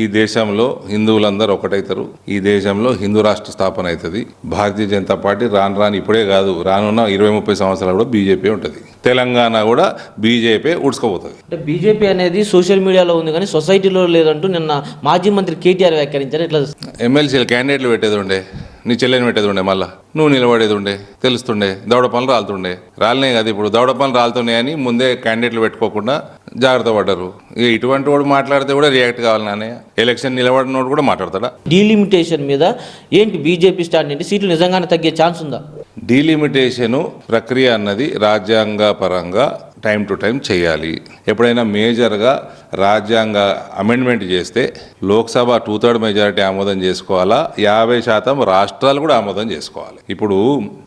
ఈ దేశంలో హిందువులందరూ ఒకటవుతారు ఈ దేశంలో హిందూ రాష్ట్ర స్థాపన అవుతుంది భారతీయ జనతా పార్టీ రాను రాను ఇప్పుడే కాదు రానున్న ఇరవై ముప్పై సంవత్సరాలు కూడా బీజేపీ ఉంటుంది. తెలంగాణ కూడా బీజేపీ ఉడ్చుకోబోతుంది అంటే బీజేపీ అనేది సోషల్ మీడియాలో ఉంది కానీ సొసైటీలో లేదంటూ నిన్న మాజీ మంత్రి కేటీఆర్ వ్యాఖ్యానించారు. ఇట్లా ఎమ్మెల్సీలు క్యాండిడేట్లు పెట్టేది ఉండే. నీ చెల్లెని పెట్టేది ఉండే మళ్ళా. నువ్వు నిలబడేది ఉండే తెలుస్తుండే దౌడ పనులు రాలుతుండే. రాలినాయి కదా ఇప్పుడు దౌడ పనులు రాలుతున్నాయని ముందే క్యాండిడేట్లు పెట్టుకోకుండా జాగ్రత్త పడ్డారు. ఇక ఇటువంటి వాడు మాట్లాడితే కూడా రియాక్ట్ కావాలి నానే. ఎలక్షన్ నిలబడినోడు కూడా మాట్లాడతాడా? డీలిమిటేషన్ మీద ఏంటి బీజేపీ స్టాండ్ ఏంటి? సీట్లు నిజంగానే తగ్గే ఛాన్స్ ఉందా? డీలిమిటేషను ప్రక్రియ అన్నది రాజ్యాంగ పరంగా టైం టు టైం చేయాలి. ఎప్పుడైనా మేజర్గా రాజ్యాంగ అమెండ్మెంట్ చేస్తే లోక్సభ టూ థర్డ్ మెజారిటీ ఆమోదం చేసుకోవాలా? యాభై శాతం రాష్ట్రాలు కూడా ఆమోదం చేసుకోవాలి. ఇప్పుడు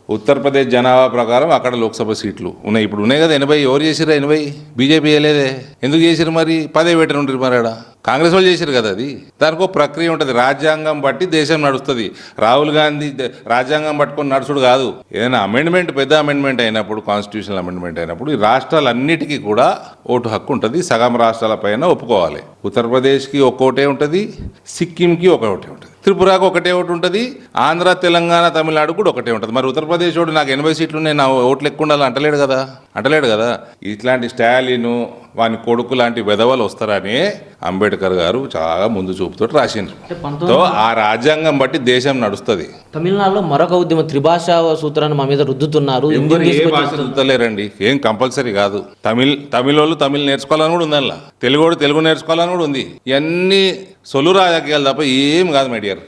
ఉత్తరప్రదేశ్ జనాభా ప్రకారం అక్కడ లోక్సభ సీట్లు ఉన్నాయి. ఇప్పుడు ఉన్నాయి కదా ఎనభై. ఎవరు చేసిరా ఎనభై? బీజేపీ వేయలేదే. ఎందుకు చేసిరు మరి? పదే పెట్టని ఉంటారు మరి ఆడ. కాంగ్రెస్ వాళ్ళు చేశారు కదా అది. దానికి ఒక ప్రక్రియ ఉంటుంది. రాజ్యాంగం బట్టి దేశం నడుస్తుంది. రాహుల్ గాంధీ రాజ్యాంగం పట్టుకొని నడుచుడు కాదు. ఏదైనా అమెండ్మెంట్ పెద్ద అమెండ్మెంట్ అయినప్పుడు కాన్స్టిట్యూషనల్ అమెండ్మెంట్ అయినప్పుడు ఈ రాష్ట్రాలన్నిటికీ కూడా ఓటు హక్కు ఉంటుంది సగం రాష్ట్రాల పైన ఒప్పుకోవాలి. ఉత్తరప్రదేశ్కి ఒక్కోటే ఉంటుంది సిక్కింకి ఒకటే ఉంటుంది. త్రిపురకు ఒకటే ఒకటి ఉంటుంది ఆంధ్ర తెలంగాణ తమిళనాడు కూడా ఒకటే ఉంటుంది. మరి ఉత్తరప్రదేశ్ వాడు నాకు ఎనభై సీట్లు ఉన్నాయి నా ఓట్లు ఎక్కువ ఉండాలి అంటలేడు కదా? అంటలేడు కదా? ఇట్లాంటి స్టాలిన్ వాని కొడుకు లాంటి వెధవలు వస్తారని అంబేద్కర్ గారు చాలా ముందు చూపుతో రాసిండ్రు. ఆ రాజ్యాంగం బట్టి దేశం నడుస్తుంది. తమిళనాడులో మరొక ఉద్యమం త్రిభాషా సూత్రాన్ని మా మీద రుద్దుతున్నారు. ఏ భాష కంపల్సరీ కాదు. తమిళ్ తమిళ తమిళ్ నేర్చుకోవాలని కూడా ఉంది అందులో తెలుగు తెలుగు నేర్చుకోవాలని కూడా ఉంది. ఇవన్నీ సొలు రాజకీయాలు తప్ప ఏం కాదు మై డియర్